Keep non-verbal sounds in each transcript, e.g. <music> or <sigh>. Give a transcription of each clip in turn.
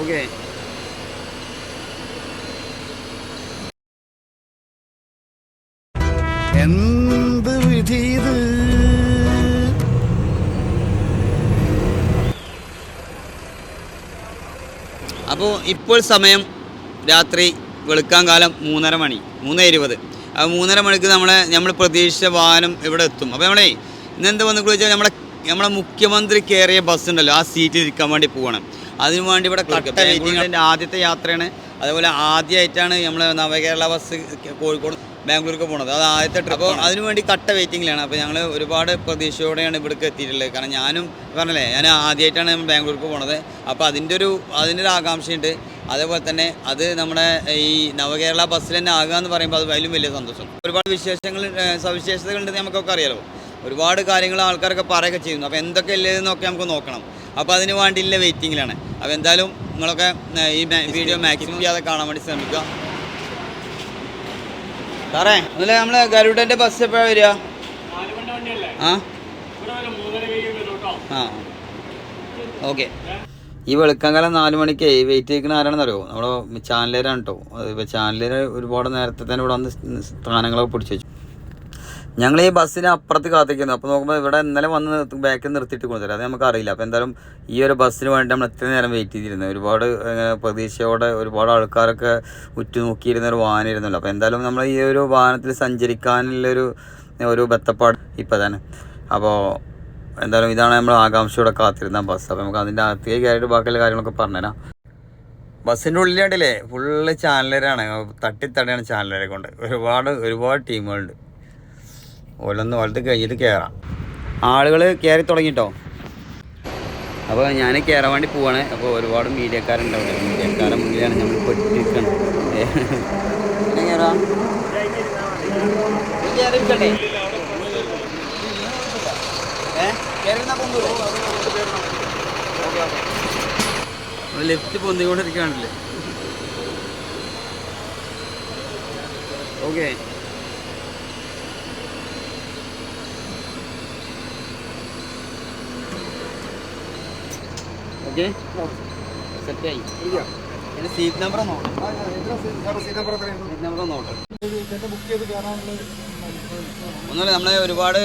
Okay. എന്ത് വിധി ഇത്? അപ്പോൾ ഇപ്പോൾ സമയം രാത്രി വെളുക്കാൻ കാലം മൂന്നര മണി മൂന്ന് ഇരുപത്. അപ്പോൾ മൂന്നര മണിക്ക് നമ്മളെ നമ്മൾ പ്രതീക്ഷിച്ച വാഹനം ഇവിടെ എത്തും. അപ്പോൾ നമ്മളെ ഇന്ന് എന്ത് വന്നു വെച്ചാൽ നമ്മളെ നമ്മളെ മുഖ്യമന്ത്രി കയറിയ ബസ് ഉണ്ടല്ലോ ആ സീറ്റിൽ ഇരിക്കാൻ വേണ്ടി പോകണം അതിനു വേണ്ടി ഇവിടെ കട്ട വെയിറ്റിംഗ് ആദ്യത്തെ യാത്രയാണ്. അതുപോലെ ആദ്യമായിട്ടാണ് നമ്മൾ നവകേരള ബസ് കോഴിക്കോട് ബാംഗ്ലൂർക്ക് പോണത്. അത് ആദ്യത്തെ ട്രിപ്പ് അതിനുവേണ്ടി അതിനു കട്ട വെയിറ്റിംഗിലാണ് അപ്പോൾ ഞങ്ങൾ ഒരുപാട് പ്രതീക്ഷയോടെയാണ് ഇവിടേക്ക് എത്തിയിട്ടുള്ളത്. കാരണം ഞാനും പറഞ്ഞല്ലേ ഞാൻ ആദ്യമായിട്ടാണ് നമ്മൾ ബാംഗ്ലൂർക്ക് പോണത്. അപ്പോൾ അതിന്റെ ഒരു അതിന്റെ ഒരു ആകാംക്ഷയുണ്ട്. അതേപോലെ തന്നെ അത് നമ്മുടെ ഈ നവകേരള ബസ്സിൽ തന്നെ ആകുക എന്ന് പറയുമ്പോൾ അത് വലിയ വലിയ സന്തോഷം. ഒരുപാട് വിശേഷങ്ങൾ സവിശേഷതകളുണ്ടെന്ന് നമുക്കൊക്കെ അറിയാലോ. ഒരുപാട് കാര്യങ്ങൾ ആൾക്കാരൊക്കെ പറയുകയൊക്കെ ചെയ്യുന്നു. അപ്പോൾ എന്തൊക്കെ ഇല്ലെന്നൊക്കെ നമുക്ക് നോക്കണം. അപ്പോൾ അതിന് വേണ്ടിയില്ല വെയിറ്റിങ്ങിലാണ്. അപ്പോൾ എന്തായാലും നിങ്ങളൊക്കെ ഈ വീഡിയോ മാക്സിമം ചെയ്യാതെ കാണാൻ വേണ്ടി ശ്രമിക്കുക. സാറേ അതല്ലേ നമ്മൾ ഗരുഡന്റെ ബസ് എപ്പോഴാണ് വരിക? ആ? ആ ഓക്കെ. ഈ വെളുക്കാങ്കാലം നാല് മണിക്ക് വെയിറ്റ് ചെയ്യുന്ന ആരാണെന്ന് അറിയോ നമ്മുടെ ചാനലേരാണ് കേട്ടോ ഇപ്പോൾ ചാനലേര് ഒരുപാട് നേരത്തെ തന്നെ ഇവിടെ വന്ന് സ്ഥാനങ്ങളൊക്കെ പിടിച്ചു വെച്ചു. ഞങ്ങൾ ഈ ബസ്സിന് അപ്പുറത്ത് കാത്തിരിക്കുന്നു. അപ്പോൾ നോക്കുമ്പോൾ ഇവിടെ ഇന്നലെ വന്ന് ബാക്കിൽ നിർത്തിയിട്ട് കൊണ്ടുതരാം അത് നമുക്ക് അറിയില്ല. അപ്പോൾ എന്തായാലും ഈ ഒരു ബസ്സിന് വേണ്ടി നമ്മൾ എത്ര നേരം വെയിറ്റ് ചെയ്തിരുന്നു. ഒരുപാട് പ്രതീക്ഷയോടെ ഒരുപാട് ആൾക്കാരൊക്കെ ഉറ്റുനോക്കിയിരുന്ന ഒരു വാഹനമായിരുന്നല്ലോ അപ്പോൾ എന്തായാലും നമ്മൾ ഈ ഒരു വാഹനത്തിൽ സഞ്ചരിക്കാനുള്ളൊരു ഒരു ബത്തപ്പാട് ഇപ്പോൾ തന്നെ. അപ്പോൾ എന്തായാലും ഇതാണ് നമ്മൾ ആകാംക്ഷയോടെ കാത്തിരുന്ന ബസ്. അപ്പോൾ നമുക്ക് അതിന്റെ അകത്തേക്ക് കയറിയിട്ട് ബാക്കിയുള്ള കാര്യങ്ങളൊക്കെ പറഞ്ഞുതരാം. ബസ്സിന്റെ ഉള്ളിലാണ്ടല്ലേ ഫുള്ള് ചാനലരാണ് തട്ടിത്തടയാണ് ചാനലരെ കൊണ്ട്. ഒരുപാട് ഒരുപാട് ടീമുകളുണ്ട് ഓരോന്ന് വലത്ത് കഴിഞ്ഞിട്ട് കയറാം ആളുകൾ കയറി തുടങ്ങിട്ടോ. അപ്പോൾ ഞാൻ കയറാൻ വേണ്ടി പോവാണ്. അപ്പോൾ ഒരുപാട് മീഡിയക്കാരുണ്ടാവില്ല? മീഡിയക്കാരുടെ മുന്നിലാണ് നമ്മൾ പെട്ടിരിക്കണം ലെഫ്റ്റ് പൊന്തിക്കൊണ്ടിരിക്കുകയാണല്ലേ? ഓക്കെ. സെറ്റായി എന്റെ സീറ്റ് നമ്പർ സീറ്റ് നമ്പർ നോക്കാം. ഒന്നുമില്ല നമ്മളെ ഒരുപാട്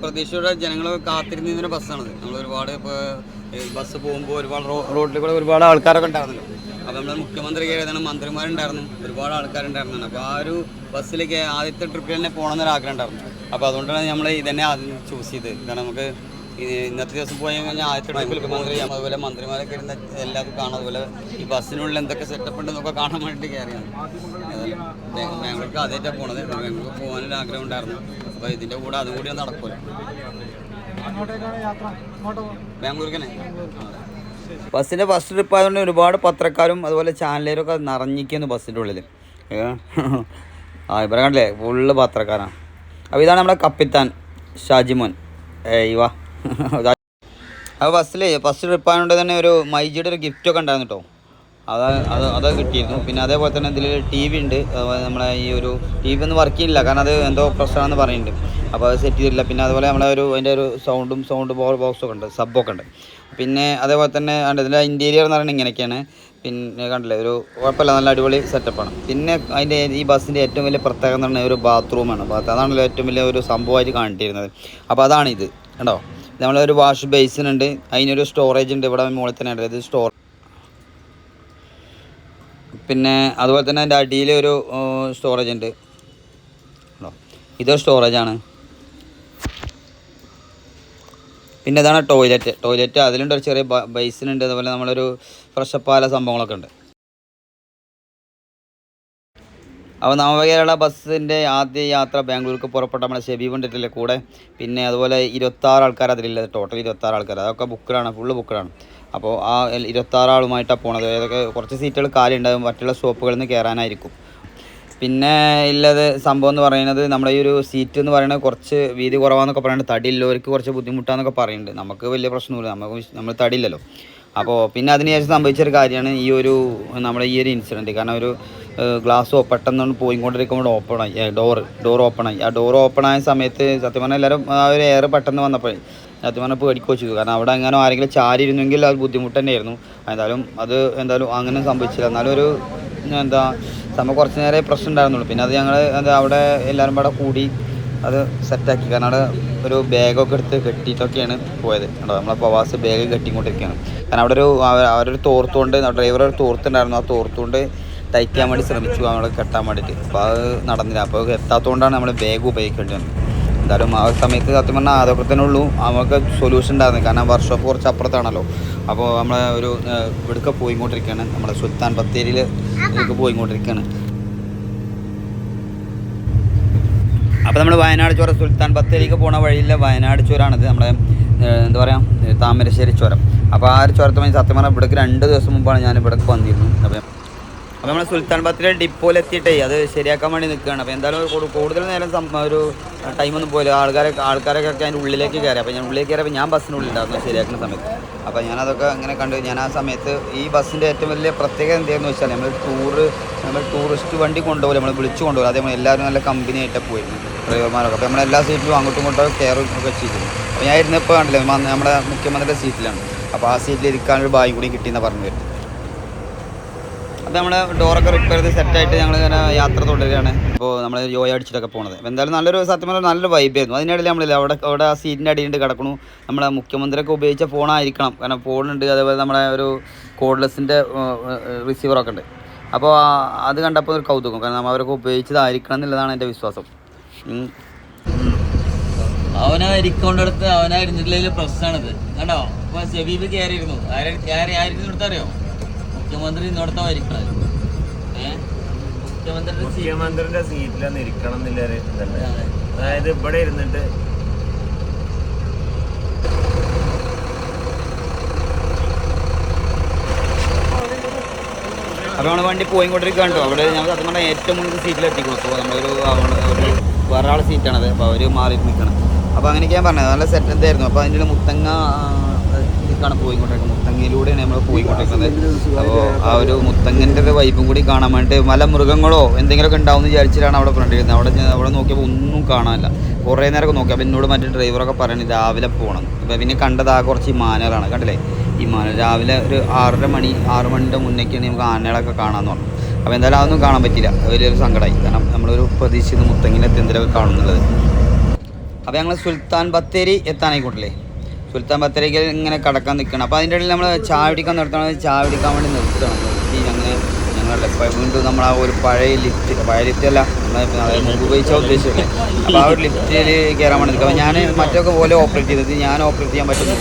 പ്രതീക്ഷയുടെ ജനങ്ങൾ കാത്തിരുന്ന ബസ്സാണത്. നമ്മൾ ഒരുപാട് ഇപ്പോൾ ബസ് പോകുമ്പോൾ ഒരുപാട് റോഡിൽ കൂടെ ഒരുപാട് ആൾക്കാരൊക്കെ ഉണ്ടായിരുന്നല്ലോ. അപ്പോൾ നമ്മുടെ മുഖ്യമന്ത്രി കയറിയതാണ് മന്ത്രിമാരുണ്ടായിരുന്നു ഒരുപാട് ആൾക്കാരുണ്ടായിരുന്നു അപ്പോൾ ആ ഒരു ബസ്സിലേക്ക് ആദ്യത്തെ ട്രിപ്പിൽ തന്നെ പോകണമെന്നൊരു ആഗ്രഹം ഉണ്ടായിരുന്നു. അപ്പോൾ അതുകൊണ്ടാണ് നമ്മൾ ഇതന്നെ ആദ്യം ചൂസ് ചെയ്തത്. ഇതാണ് നമുക്ക് ഇന്നത്തെ ദിവസം പോയി കഴിഞ്ഞാൽ ആദ്യത്തെ മന്ത്രി മുഖ്യമന്ത്രി അതുപോലെ മന്ത്രിമാരൊക്കെ ഇരുന്ന എല്ലാവർക്കും കാണാം. അതുപോലെ ഈ ബസ്സിനുള്ളിൽ എന്തൊക്കെ സെറ്റപ്പ് ഉണ്ടെന്നൊക്കെ കാണാൻ വേണ്ടിയിട്ട് കയറിയാണ് ബാംഗ്ലൂർക്ക് ആദ്യമായിട്ടാണ് പോണത്. ബാംഗ്ലൂർക്ക് പോകാനൊരു ആഗ്രഹം ഉണ്ടായിരുന്നു. അപ്പോൾ ഇതിന്റെ കൂടെ അതും കൂടി നടക്കുമല്ലോ ബാംഗ്ലൂർക്ക് തന്നെ ബസ്സിന്റെ ഫസ്റ്റ് ട്രിപ്പ് ആയതുകൊണ്ട് ഒരുപാട് പത്രക്കാരും അതുപോലെ ചാനലുകാരും ഒക്കെ നിറഞ്ഞിരിക്കുന്നു ബസ്സിന്റെ ഉള്ളിൽ? ആ ഇവിടെ കണ്ടില്ലേ? ഫുള്ള് പത്രക്കാരാണ് അപ്പോൾ ഇതാണ് നമ്മുടെ കപ്പിത്താൻ ഷാജിമോൻ. ഏയ് വാ. അപ്പോൾ ബസ്സിൽ ഫസ്റ്റ് ട്രിപ്പ് ആയതുകൊണ്ട് തന്നെ ഒരു മൈജിയുടെ ഒരു ഗിഫ്റ്റ് ഒക്കെ ഉണ്ടായിരുന്നു കേട്ടോ അത് അത് അത് കിട്ടിയിരുന്നു. പിന്നെ അതേപോലെ തന്നെ ഇതിൽ ടി വി ഉണ്ട്. നമ്മളെ ഈ ഒരു ടി വി ഒന്നും വർക്ക് ചെയ്യില്ല കാരണം അത് എന്തോ പ്രശ്നമാണെന്ന് പറയുന്നുണ്ട്. അപ്പോൾ അത് സെറ്റ് ചെയ്തില്ല പിന്നെ അതുപോലെ നമ്മളെ ഒരു അതിന്റെ ഒരു സൗണ്ടും സൗണ്ട് ബോൾ ബോക്സും ഉണ്ട്. സബ്ബൊക്കെ ഉണ്ട്. പിന്നെ അതേപോലെ തന്നെ ഇതിന്റെ ഇന്റീരിയർ എന്ന് പറയുന്നത് ഇങ്ങനെയൊക്കെയാണ്. പിന്നെ കണ്ടില്ലേ ഒരു കുഴപ്പമില്ല. നല്ല അടിപൊളി സെറ്റപ്പാണ് പിന്നെ അതിന്റെ ഈ ബസ്സിന്റെ ഏറ്റവും വലിയ പ്രത്യേകത എന്ന് പറഞ്ഞാൽ ഒരു ബാത്റൂമാണ് അതാണല്ലോ ഏറ്റവും വലിയ ഒരു സംഭവമായിട്ട് കാണിട്ടിരുന്നത് അപ്പോൾ അതാണിത്. കണ്ടോ? നമ്മളൊരു വാഷ് ബേസിൻ ഉണ്ട്. അതിനൊരു സ്റ്റോറേജ് ഉണ്ട്. ഇവിടെ മുകളിൽ തന്നെ ഉണ്ട്. ഇത് സ്റ്റോർ പിന്നെ അതുപോലെ തന്നെ അതിന്റെ അടിയിൽ ഒരു സ്റ്റോറേജ് ഉണ്ട്. ഇതൊരു സ്റ്റോറേജാണ് പിന്നെ ഇതാണ് ടോയ്ലറ്റ് ടോയ്ലറ്റ് അതിലുണ്ട് ഒരു ചെറിയ ബേസിൻ ഉണ്ട്. അതുപോലെ നമ്മളൊരു ഫ്രഷപ്പാല സംഭവങ്ങളൊക്കെ ഉണ്ട്. അപ്പോൾ നവകേരള ബസ്സിന്റെ ആദ്യ യാത്ര ബാംഗ്ലൂർക്ക് പുറപ്പെട്ട നമ്മുടെ ഷെബി പണ്ടിട്ടില്ലേ കൂടെ? പിന്നെ അതുപോലെ ഇരുപത്താറ് ആൾക്കാർ അതിലില്ല ടോട്ടൽ ഇരുപത്താറ് ആൾക്കാർ. അതൊക്കെ ബുക്കഡാണ് ഫുള്ള് ബുക്കഡാണ് അപ്പോൾ ആ ഇരുപത്താറാളുമായിട്ടാണ് പോണത്. ഏതൊക്കെ കുറച്ച് സീറ്റുകൾ കാലി ഉണ്ടാകും മറ്റുള്ള സ്റ്റോപ്പുകളിൽ നിന്ന് കയറാനായിരിക്കും. പിന്നെ ഉള്ളത് സംഭവം എന്ന് പറയുന്നത് നമ്മുടെ ഈ ഒരു സീറ്റ് എന്ന് പറയുന്നത് കുറച്ച് വീതി കുറവാന്നൊക്കെ പറയുന്നുണ്ട്. തടിയുള്ളവർക്ക് കുറച്ച് ബുദ്ധിമുട്ടാന്നൊക്കെ പറയുന്നുണ്ട്. നമുക്ക് വലിയ പ്രശ്നമില്ല നമുക്ക് നമ്മൾ തടിയില്ലല്ലോ. അപ്പോൾ പിന്നെ അതിനുശേഷം സംഭവിച്ചൊരു കാര്യമാണ് ഈ ഒരു നമ്മുടെ ഈ ഒരു ഇൻസിഡന്റ് കാരണം ഒരു ഗ്ലാസ് പെട്ടെന്ന് പോയിക്കൊണ്ടിരിക്കുമ്പോൾ ഓപ്പൺ ആയി. ഡോർ ആയി. ആ ഡോർ ഓപ്പൺ ആയ സമയത്ത് സത്യം പറഞ്ഞാൽ എല്ലാവരും ആ ഒരു എയർ പെട്ടെന്ന് വന്നപ്പോൾ സത്യം പറഞ്ഞാൽ പേടിക്ക് വെച്ചു കാരണം അവിടെ അങ്ങനെ ആരെങ്കിലും ചാരി ഇരുന്നെങ്കിൽ അത് ബുദ്ധിമുട്ട് തന്നെയായിരുന്നു. എന്തായാലും അത് എന്തായാലും അങ്ങനെ സംഭവിച്ചില്ല. എന്നാലും ഒരു എന്താ നമ്മൾ കുറച്ച് നേരം പ്രശ്നം ഉണ്ടായിരുന്നുള്ളൂ. പിന്നെ അത് ഞങ്ങൾ എന്താ അവിടെ എല്ലാവരും കൂടെ കൂടി അത് സെറ്റാക്കി കാരണം അവിടെ ഒരു ബാഗൊക്കെ എടുത്ത് കെട്ടിയിട്ടൊക്കെയാണ് പോയത്. കേട്ടോ നമ്മളെ പ്രവാസി ബാഗ് കെട്ടിക്കൊണ്ടിരിക്കുകയാണ്. കാരണം അവിടെ ഒരു അവ- അവരൊരു തോർത്തുകൊണ്ട് ഡ്രൈവർ ഒരു തോർത്തുണ്ടായിരുന്നു. ആ തോർത്തുകൊണ്ട് തയ്ക്കാൻ വേണ്ടി ശ്രമിച്ചു നമ്മൾ കെട്ടാൻ വേണ്ടിയിട്ട് അപ്പോൾ അത് നടന്നില്ല. അപ്പോൾ എത്താത്തതുകൊണ്ടാണ് നമ്മൾ ബാഗ് ഉപയോഗിക്കേണ്ടി വന്നത്. എന്തായാലും ആ സമയത്ത് സത്യം പറഞ്ഞാൽ അതൊക്കെ തന്നെ ഉള്ളൂ. നമുക്ക് സൊല്യൂഷൻ ഉണ്ടായിരുന്നു. കാരണം വർക്ക്ഷോപ്പ് കുറച്ച് അപ്പുറത്താണല്ലോ. അപ്പോൾ നമ്മൾ ഒരു ഇവിടേക്ക് പോയിക്കൊണ്ടിരിക്കുകയാണ് നമ്മുടെ സുൽത്താൻ ബത്തേരിയിൽ ഇവിടേക്ക് പോയിക്കൊണ്ടിരിക്കുകയാണ് അപ്പോൾ നമ്മൾ വയനാട് ചുരം സുൽത്താൻ ബത്തേരിക്ക് പോണ വഴിയിലെ വയനാട് ചുരമാണിത് നമ്മുടെ എന്താ പറയുക താമരശ്ശേരി ചുരം. അപ്പോൾ ആ ഒരു ചുരത്തുമായി സത്യം പറഞ്ഞാൽ ഇവിടേക്ക് രണ്ട് ദിവസം മുമ്പാണ് ഞാൻ ഇവിടേക്ക് വന്നിരുന്നു അപ്പോൾ അപ്പോൾ നമ്മൾ സുൽത്താൻ ബത്തേരി ഡിപ്പോയിൽ എത്തിയിട്ടേ അത് ശരിയാക്കാൻ വേണ്ടി നിൽക്കുകയാണ്. അപ്പോൾ എന്തായാലും കൂടു- കൂടുതൽ നേരം ഒരു ടൈമൊന്നും പോയില്ല. ആൾക്കാരെ ആൾക്കാരൊക്കെ അതിന്റെ ഉള്ളിലേക്ക് കയറി. അപ്പോൾ ഞാൻ ഉള്ളിലേക്ക് കയറിയപ്പോൾ ഞാൻ ബസ്സിനുള്ളിലായിരുന്നു ശരിയാക്കുന്ന സമയത്ത്. അപ്പോൾ ഞാനതൊക്കെ അങ്ങനെ കണ്ടു. ഞാൻ ആ സമയത്ത് ഈ ബസ്സിന്റെ ഏറ്റവും വലിയ പ്രത്യേകത എന്താണെന്ന് വെച്ചാൽ നമ്മൾ ടൂറ് നമ്മൾ ടൂറിസ്റ്റ് വണ്ടി കൊണ്ടുപോകില്ല. നമ്മൾ വിളിച്ചു കൊണ്ടുപോകില്ല. അതേപോലെ എല്ലാവരും നല്ല കമ്പനി ആയിട്ട് പോയിരുന്നു ഡ്രൈവർമാരൊക്കെ. അപ്പോൾ നമ്മൾ എല്ലാ സീറ്റിലും അങ്ങോട്ടും ഇങ്ങോട്ടും കയറും ഒക്കെ ചെയ്തിരുന്നു. അപ്പോൾ ഞാൻ ഇരുന്നപ്പോൾ കണ്ടില്ലേ നമ്മുടെ മുഖ്യമന്ത്രിയുടെ സീറ്റിലാണ്. അപ്പോൾ ആ സീറ്റിൽ ഇരിക്കാനൊരു ബായും കൂടി കിട്ടിയെന്ന് പറഞ്ഞു വരുന്നത്. അപ്പോൾ നമ്മൾ ഡോറൊക്കെ റിപ്പയർ ചെയ്ത് സെറ്റായിട്ട് ഞങ്ങൾ ഇങ്ങനെ യാത്ര തുടരുകയാണ്. അപ്പോൾ നമ്മൾ യോയ അടിച്ചിട്ടൊക്കെ പോണത്. എന്തായാലും നല്ലൊരു സത്യം പറഞ്ഞാൽ നല്ലൊരു വൈബായിരുന്നു അതിനിടയിൽ നമ്മളില്ല അവിടെ അവിടെ ആ സീറ്റിന്റെ അടിയിട്ട് കിടക്കണു. നമ്മളെ മുഖ്യമന്ത്രിയൊക്കെ ഉപയോഗിച്ച ഫോണായിരിക്കണം കാരണം ഫോണുണ്ട് അതേപോലെ നമ്മളെ ഒരു കോഡ്ലെസ്സിന്റെ റിസീവറൊക്കെ ഉണ്ട്. അപ്പോൾ അത് കണ്ടപ്പോൾ ഒരു കൗതുകം. കാരണം അവരൊക്കെ ഉപയോഗിച്ചതായിരിക്കണം എന്നുള്ളതാണ് എന്റെ വിശ്വാസം. അവനായിരിക്കൊണ്ടടുത്ത് അവനാ ഇരിക്കൊണ്ടടുത്ത് അവനാ ഇരുന്നിട്ടില്ലെങ്കിൽ പ്രശ്നമാണിത്. കണ്ടോ? അപ്പോൾ ഷബീബ് കയറിയിരുന്നു ആയിരിക്കും അറിയോ? മുഖ്യമന്ത്രി ഇന്നോടത്തെ ഇരിക്കണത് ഏഹ് മുഖ്യമന്ത്രിയുടെ മുഖ്യമന്ത്രിന്റെ സീറ്റിലൊന്നും ഇരിക്കണം എന്നില്ല ഇതല്ലേ? അതായത് ഇവിടെ ഇരുന്നിട്ട് അപ്പോൾ നമ്മൾ വണ്ടി പോയിക്കൊണ്ടിരിക്കുകയാണ് കേട്ടോ അവിടെ ഞങ്ങൾ സത്യം പറഞ്ഞാൽ ഏറ്റവും മുൻപ് സീറ്റിൽ എത്തിക്കും അപ്പോൾ നമ്മളൊരു അവിടെ ഒരു വേറെ ആൾ സീറ്റാണത്. അപ്പോൾ അവർ മാറി നിൽക്കണം. അപ്പോൾ അങ്ങനെയൊക്കെ ഞാൻ പറഞ്ഞത്. നല്ല സെറ്റ് എന്തായിരുന്നു? അപ്പോൾ അതിന്റെ മുത്തങ്ങ ഇതിലേക്കാണ് പോയിക്കൊണ്ടിരിക്കുന്നത്. മുത്തങ്ങയിലൂടെയാണ് നമ്മൾ പോയിക്കൊണ്ടിരിക്കുന്നത്. അപ്പോൾ ആ ഒരു മുത്തങ്ങന്റെ ഒരു വൈബും കൂടി കാണാൻ വേണ്ടിയിട്ട് മല മൃഗങ്ങളോ എന്തെങ്കിലുമൊക്കെ ഉണ്ടാവും വിചാരിച്ചിട്ടാണ് അവിടെ പറഞ്ഞിരുന്നത് അവിടെ അവിടെ നോക്കിയപ്പോൾ ഒന്നും കാണാനില്ല. കുറേ നേരമൊക്കെ നോക്കി. അപ്പോൾ എന്നോട് മറ്റേ ഡ്രൈവറൊക്കെ പറയുന്നത് രാവിലെ പോകണം അപ്പോൾ പിന്നെ കണ്ടത് ആ കുറച്ച് ഈ മാനകളാണ് കണ്ടില്ലേ? ഈ മാന രാവിലെ ഒരു ആറര മണി ആറ് മണിന്റെ മുന്നേക്കാണ് നമുക്ക് ആനകളൊക്കെ കാണാമെന്ന് പറഞ്ഞു. അപ്പോൾ എന്തായാലും അതൊന്നും കാണാൻ പറ്റില്ല വലിയൊരു സങ്കടമായി കാരണം നമ്മളൊരു പ്രതീക്ഷിച്ച് മുത്തങ്ങിനെത്തി എന്തെങ്കിലുമൊക്കെ കാണുന്നുള്ളത്. അപ്പോൾ ഞങ്ങൾ സുൽത്താൻ ബത്തേരി എത്താനായിക്കോട്ടില്ലേ സുൽത്താൻ ബത്തേരിക്ക് ഇങ്ങനെ കടക്കാൻ നിൽക്കണം. അപ്പോൾ അതിന്റെ ഇടയിൽ നമ്മൾ ചാവടിക്കാൻ നിർത്തണം. ചാവടിക്കാൻ വേണ്ടി നിർത്തണം. നിർത്തി ഞങ്ങൾ ഞങ്ങളുടെ വീണ്ടും നമ്മൾ ആ ഒരു പഴയ ലിഫ്റ്റ് പഴയ ലിഫ്റ്റ് അല്ല മുമ്പ് ഉപയോഗിച്ച ഉദ്ദേശിച്ചല്ലേ? അപ്പോൾ ആ ഒരു ലിഫ്റ്റിൽ കയറാൻ വേണ്ടി നിൽക്കുക അപ്പോൾ ഞാൻ മറ്റൊക്കെ പോലെ ഓപ്പറേറ്റ് ചെയ്തത് ഞാൻ ഓപ്പറേറ്റ് ചെയ്യാൻ പറ്റുന്നു.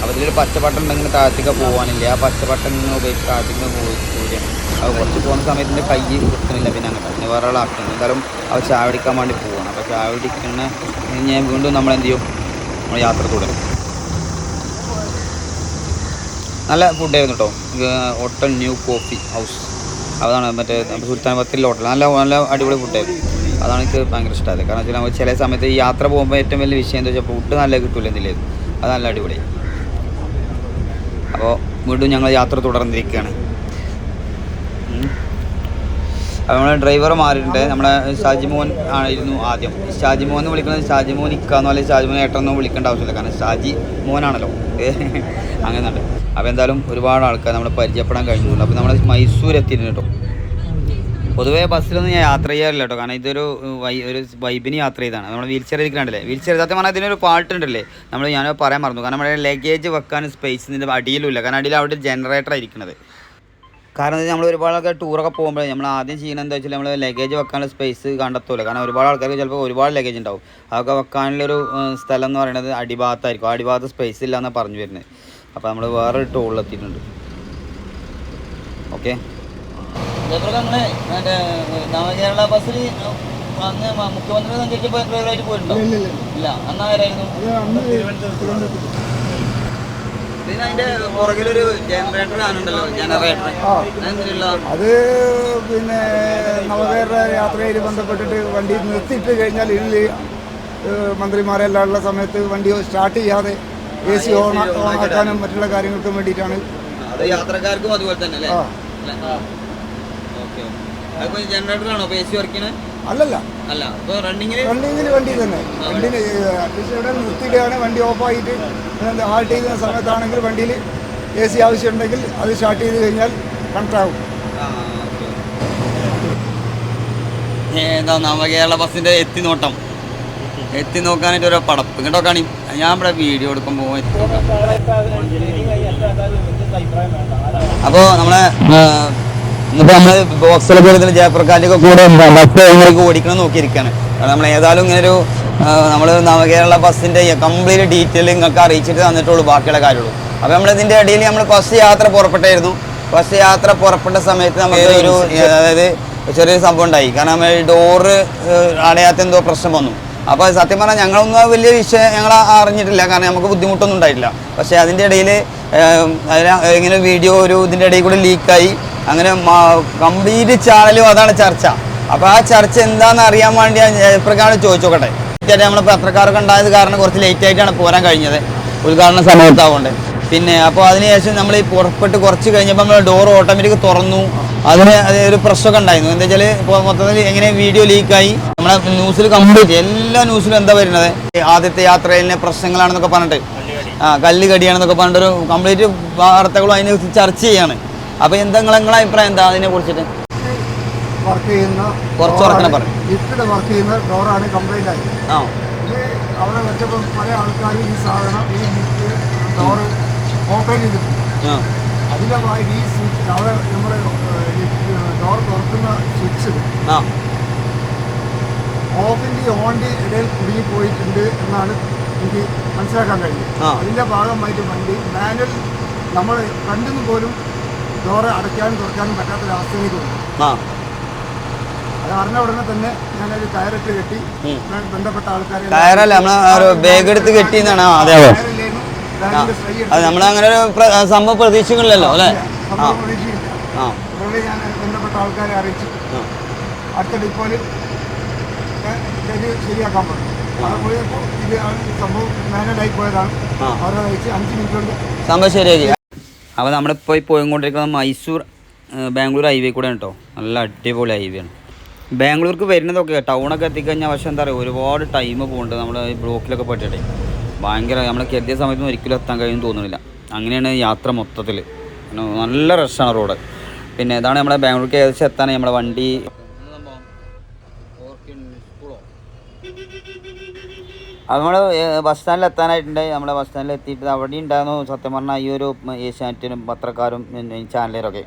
അപ്പോൾ ഇതിലൊരു പച്ച ബട്ടൺ ഉണ്ടെങ്കിൽ താഴത്തേക്ക് പോകാനില്ല ആ പച്ച ബട്ടൺ ഇങ്ങനെ ഉപയോഗിച്ച് താഴത്തേക്ക് പോവുകയാണ് അത് കുറച്ച് പോകുന്ന സമയത്ത് എന്റെ കൈ കിട്ടുന്നില്ല പിന്നെ അങ്ങോട്ട് പിന്നെ വേറെ ആളാക്കുന്നു എന്തായാലും അവർ ചാവടിക്കാൻ വേണ്ടി പോവാണ്. അപ്പോൾ ചാവടിക്കുന്ന ഞാൻ വീണ്ടും നമ്മൾ എന്ത് ചെയ്യും? നമ്മൾ യാത്ര തുടരും. നല്ല ഫുഡായിരുന്നു കേട്ടോ ഹോട്ടൽ ന്യൂ കോഫി ഹൗസ്. അതാണ് മറ്റേ സുൽത്താൻ ബത്തിലെ ഹോട്ടൽ. നല്ല നല്ല അടിപൊളി ഫുഡായിരുന്നു അതാണ് എനിക്ക് ഭയങ്കര ഇഷ്ടമായത് കാരണം വെച്ചാൽ നമ്മൾ ചില സമയത്ത് ഈ യാത്ര പോകുമ്പോൾ ഏറ്റവും വലിയ വിഷയം എന്താ വെച്ചാൽ ഫുഡ് നല്ല കിട്ടില്ല എന്തില്ലേ അത് നല്ല അടിപൊളി. അപ്പോൾ വീണ്ടും ഞങ്ങൾ യാത്ര തുടർന്നിരിക്കുകയാണ്. അപ്പോൾ നമ്മുടെ ഡ്രൈവർ മാറിയിട്ടുണ്ട്. നമ്മുടെ ഷാജിമോൻ ആയിരുന്നു ആദ്യം. ഷാജിമോൻ എന്ന് വിളിക്കുന്നത് ഷാജിമോൻ ഇക്കാന്നോ അല്ലെങ്കിൽ ഷാജിമോൻ ഏട്ടനോ വിളിക്കേണ്ട ആവശ്യമില്ല. കാരണം ഷാജി മോനാണല്ലോ <laughs> അങ്ങനെ അപ്പോൾ എന്തായാലും ഒരുപാട് ആൾക്കാർ നമ്മളെ പരിചയപ്പെടാൻ കഴിഞ്ഞിട്ടുണ്ട്. അപ്പോൾ നമ്മൾ മൈസൂർ എത്തിയിരുന്നു കേട്ടോ. പൊതുവേ ബസ്സിലൊന്നും ഞാൻ യാത്ര ചെയ്യാറില്ല കേട്ടോ. കാരണം ഇതൊരു വൈ ഒരു വൈബിന് യാത്ര ചെയ്താണ് നമ്മൾ വീൽ ചെയർ ഇരിക്കണ്ടല്ലേ വീൽ ചെയർ സത്യം പറഞ്ഞാൽ ഇതിനൊരു പാട്ടുണ്ടല്ലേ? നമ്മൾ ഞാൻ പറയാൻ മറന്നു. കാരണം നമ്മുടെ ലഗേജ് വെക്കാൻ സ്പേസ് ഇതിന്റെ അടിയിലുമില്ല. കാരണം അടിയിൽ അവിടെ ജനറേറ്റർ ആയിരിക്കുന്നത് കാരണം നമ്മൾ ഒരുപാട് ആൾക്കാർ ടൂറൊക്കെ പോകുമ്പോൾ നമ്മൾ ആദ്യം ചെയ്യുന്നത് എന്താ വെച്ചാൽ നമ്മൾ ലഗേജ് വെക്കാനുള്ള സ്പേസ് കണ്ടെത്തൂല. കാരണം ഒരുപാട് ആൾക്കാർക്ക് ചിലപ്പോൾ ഒരുപാട് ലഗേജ് ഉണ്ടാവും. അതൊക്കെ വെക്കാനുള്ളൊരു സ്ഥലം എന്ന് പറയുന്നത് അടിഭാഗത്തായിരിക്കും. അടിഭാഗത്ത് സ്പേസ് ഇല്ല എന്നാണ് പറഞ്ഞു വരുന്നത്. അപ്പോൾ നമ്മൾ വേറൊരു ടൂളിലെത്തിയിട്ടുണ്ട് ഓക്കെ ഇതേപോലെ നമ്മൾ മറ്റേ നവകേരള ബസ്സിൽ അന്ന് മ- മുഖ്യമന്ത്രി സഞ്ചരിച്ചപ്പോൾ ഡ്രൈവറായിട്ട് പോയിട്ടുണ്ടോ? ഇല്ല അന്ന് ആരായിരുന്നു? പിന്നെ അതിന്റെ പുറകിലൊരു ജനറേറ്റർ ആണുണ്ടല്ലോ ജനറേറ്റർ അത് പിന്നെ നവകേരള യാത്രയിൽ ബന്ധപ്പെട്ടിട്ട് വണ്ടി നിർത്തിയിട്ട് കഴിഞ്ഞാൽ ഇല്ല മന്ത്രിമാരെല്ലാം ഉള്ള സമയത്ത് വണ്ടി സ്റ്റാർട്ട് ചെയ്യാതെ എ സി ഓൺ ആക്കാനും മറ്റുള്ള കാര്യങ്ങൾക്കും വേണ്ടിയിട്ടാണ്. യാത്രക്കാർക്കും അതുപോലെ തന്നെ അല്ലല്ല. അല്ല റണ്ണിങ്ങിൽ വണ്ടി തന്നെ. വണ്ടിന് അറ്റ്ലീസ്റ്റ് ഇവിടെ നിർത്തിയിടുകയാണ് വണ്ടി ഓഫായിട്ട് ഹാൾട്ട് ചെയ്യുന്ന സമയത്താണെങ്കിൽ വണ്ടിയിൽ എ സി ആവശ്യമുണ്ടെങ്കിൽ അത് സ്റ്റാർട്ട് ചെയ്ത് കഴിഞ്ഞാൽ കണക്റ്റാവും എന്താ നവകേരള ബസ്സിന്റെ എത്തി നോട്ടം എത്തി നോക്കാനായിട്ട് ഓരോ പടപ്പ്. ഇങ്ങോട്ടോ കാണി ഞാൻ ഇവിടെ വീഡിയോ എടുക്കുമ്പോൾ അപ്പോൾ നമ്മളെ ഇന്നിപ്പോൾ നമ്മൾ എടുത്തിട്ട് ജയപ്രകാശിന്റെ കൂടെ ബസ് എങ്ങനെയൊക്കെ ഓടിക്കണം നോക്കിയിരിക്കുകയാണ് കാരണം നമ്മൾ ഏതായാലും ഇങ്ങനെ ഒരു നമ്മൾ നവകേരള ബസ്സിന്റെ കംപ്ലീറ്റ് ഡീറ്റെയിൽ നിങ്ങൾക്ക് അറിയിച്ചിട്ട് തന്നിട്ടുള്ളൂ ബാക്കിയുള്ള കാര്യമുള്ളൂ അപ്പോൾ നമ്മൾ ഇതിന്റെ ഇടയിൽ നമ്മൾ ഫസ്റ്റ് യാത്ര പുറപ്പെട്ടായിരുന്നു. ഫസ്റ്റ് യാത്ര പുറപ്പെട്ട സമയത്ത് നമുക്ക് ഒരു അതായത് ചെറിയൊരു സംഭവം ഉണ്ടായി. കാരണം നമ്മൾ ഡോറ് അടയാത്ത എന്തോ പ്രശ്നം വന്നു. അപ്പോൾ സത്യം പറഞ്ഞാൽ ഞങ്ങളൊന്നും വലിയ വിഷയം ഞങ്ങൾ അറിഞ്ഞിട്ടില്ല. കാരണം നമുക്ക് ബുദ്ധിമുട്ടൊന്നും ഉണ്ടായിട്ടില്ല. പക്ഷേ അതിന്റെ ഇടയിൽ ഇങ്ങനെ വീഡിയോ ഒരു ഇതിന്റെ ഇടയിൽ കൂടെ ലീക്കായി. അങ്ങനെ കംപ്ലീറ്റ് ചാനലും അതാണ് ചർച്ച. അപ്പോൾ ആ ചർച്ച എന്താണെന്ന് അറിയാൻ വേണ്ടി ജയപ്രകാശ് ചോദിച്ചു നോക്കട്ടെ നമ്മൾ പത്രക്കാരൊക്കെ ഉണ്ടായത് കാരണം കുറച്ച് ലേറ്റ് ആയിട്ടാണ് പോരാൻ കഴിഞ്ഞത്. ഉദ്ഘാടന സമയത്താവുകൊണ്ട് പിന്നെ അപ്പോൾ അതിനുശേഷം നമ്മൾ ഈ പുറപ്പെട്ട് കുറച്ച് കഴിഞ്ഞപ്പോൾ നമ്മൾ ഡോർ ഓട്ടോമാറ്റിക് തുറന്നു. അതിന് അത് ഒരു പ്രശ്നമൊക്കെ ഉണ്ടായിരുന്നു. എന്താ വെച്ചാൽ ഇപ്പോൾ മൊത്തത്തിൽ എങ്ങനെ വീഡിയോ ലീക്കായി നമ്മളെ ന്യൂസിൽ കംപ്ലീറ്റ് എല്ലാ ന്യൂസിലും എന്താ വരുന്നത്? ആദ്യത്തെ യാത്രയിലെ പ്രശ്നങ്ങളാണെന്നൊക്കെ പറഞ്ഞിട്ട്. ആ കല്ല് കടിയാണെന്നൊക്കെ പറഞ്ഞിട്ടൊരു കംപ്ലീറ്റ് വാർത്തകളും അതിനെ കുറിച്ച് ചർച്ച ചെയ്യാണ്. അപ്പോൾ എന്താ നിങ്ങളെ നിങ്ങളെ അഭിപ്രായം എന്താ അതിനെ കുറിച്ചിട്ട്? വർക്ക് ചെയ്യുന്ന കുറച്ച്. ലിഫ്റ്റിൽ വർക്ക് ചെയ്യുന്ന ഡോറാണ് കംപ്ലൈന്റ് ആയത്. ആ. ഇത് അവിടെ വെച്ചപ്പോൾ പല ആൾക്കാരും ഈ സാധനം ഈ ഡോറ് ഓപ്പൺ ചെയ്തിട്ടുണ്ട്. ഭാഗം ഈ സ്വിച്ച് അവിടെ നമ്മുടെ ഡോർ തുറക്കുന്ന സ്വിച്ച് ആ. ഓഫിന്റെ ഓണിന്റെ ഇടയിൽ കുടുങ്ങി പോയിട്ടുണ്ട് എന്നാണ് എനിക്ക് മനസ്സിലാക്കാൻ കഴിയുന്നത്. അതിന്റെ അതിന്റെ ഭാഗമായിട്ട് വണ്ടി മാനുവൽ നമ്മൾ കണ്ടെന്ന് പോലും ഡോറ് അടയ്ക്കാനും തുറക്കാനും പറ്റാത്തൊരവസ്ഥയിലേക്ക് വന്നു. അത് അറിഞ്ഞ ഉടനെ തന്നെ ഞാനൊരു കയറിട്ട് കെട്ടി ബന്ധപ്പെട്ട ആൾക്കാരെ കയറല്ല? ബാഗ് എടുത്ത് കെട്ടിയെന്നാണ് അതെ അതെ. അതെ അങ്ങനെ ഒരു സംഭവ പ്രതീക്ഷിക്കുന്നില്ലല്ലോ അല്ലേ? ആ. ആ. അതുകൊണ്ട് ഞാൻ ബന്ധപ്പെട്ട ആൾക്കാരെ അറിയിച്ചു. അടുത്ത ഡിപ്പോയിൽ ശരിയാക്കാൻ പറഞ്ഞു. ഇത് സംഭവം മാനുവലായി പോയതാണ്. അവരെ അയച്ച് അഞ്ച് മിനിറ്റ് കൊണ്ട് സംഭവം ശരിയാക്കി. അപ്പോൾ നമ്മളിപ്പോൾ ഈ പോയിക്കൊണ്ടിരിക്കുന്നത് മൈസൂർ ബാംഗ്ലൂർ ഹൈവേ കൂടെ കേട്ടോ. നല്ല അടിപൊളി ഹൈവേ ആണ്. ബാംഗ്ലൂർക്ക് വരുന്നതൊക്കെ ടൗണൊക്കെ എത്തിക്കഴിഞ്ഞാൽ പക്ഷേ എന്താ പറയുക ഒരുപാട് ടൈം പോകുന്നുണ്ട് നമ്മൾ ഈ ബ്ലോക്കിലൊക്കെ പെട്ടിട്ടേ. ഭയങ്കര നമ്മൾ കരുതിയ സമയത്ത് ഒരിക്കലും എത്താൻ കഴിയും തോന്നുന്നില്ല. അങ്ങനെയാണ് യാത്ര മൊത്തത്തിൽ നല്ല റഷാണ് റോഡ് പിന്നെ ഇതാണ് നമ്മുടെ ബാംഗ്ലൂർക്ക് ഏകദേശം എത്താൻ നമ്മുടെ വണ്ടി. അത് നമ്മൾ ബസ് സ്റ്റാൻഡിൽ എത്താനായിട്ടുണ്ട്. നമ്മുടെ ബസ് സ്റ്റാൻഡിൽ എത്തിയിട്ട് അവിടെ ഉണ്ടായിരുന്നു. സത്യം പറഞ്ഞാൽ ഈ ഒരു ഏഷ്യാനെറ്റിനും പത്രക്കാരും ചാനലരൊക്കെ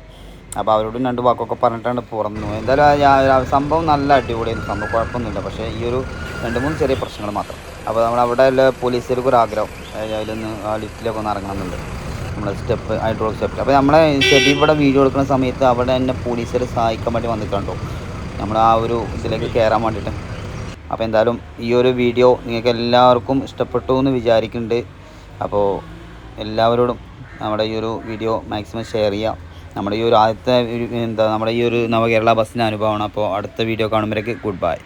അപ്പോൾ അവരോടും രണ്ട് വാക്കൊക്കെ പറഞ്ഞിട്ടാണ് പുറന്നു എന്തായാലും സംഭവം നല്ല അടിപൊളിയായിരുന്നു. സംഭവം കുഴപ്പമൊന്നുമില്ല. പക്ഷേ ഈ ഒരു രണ്ട് മൂന്ന് ചെറിയ പ്രശ്നങ്ങൾ മാത്രം. അപ്പോൾ നമ്മൾ അവിടെ ഉള്ള പോലീസുകാർക്ക് ഒരു ആഗ്രഹം. അതിലൊന്ന് ആ ലിഫ്റ്റിലൊക്കെ ഒന്ന് ഇറങ്ങണമെന്നുണ്ട്. നമ്മുടെ സ്റ്റെപ്പ് ഹൈഡ്രോളിക് സ്റ്റെപ്പ്. അപ്പോൾ നമ്മളെ ചെടി ഇവിടെ വീഡിയോ എടുക്കുന്ന സമയത്ത് അവിടെ തന്നെ പോലീസുകാർ സഹായിക്കാൻ വേണ്ടി വന്നിട്ടുണ്ടോ? നമ്മൾ ആ ഒരു ഇതിലേക്ക് കയറാൻ വേണ്ടിയിട്ട് അപ്പോൾ എന്തായാലും ഈ ഒരു വീഡിയോ നിങ്ങൾക്ക് എല്ലാവർക്കും ഇഷ്ടപ്പെട്ടു എന്ന് വിചാരിക്കുന്നുണ്ട്. അപ്പോൾ എല്ലാവരോടും നമ്മുടെ ഈ ഒരു വീഡിയോ മാക്സിമം ഷെയർ ചെയ്യാം നമ്മുടെ ഈ ഒരു ആദ്യത്തെ എന്താ നമ്മുടെ ഈ ഒരു നവകേരള ബസ്സിന്റെ അനുഭവമാണ്. അപ്പോൾ അടുത്ത വീഡിയോ കാണുമ്പോഴേക്ക് ഗുഡ് ബൈ.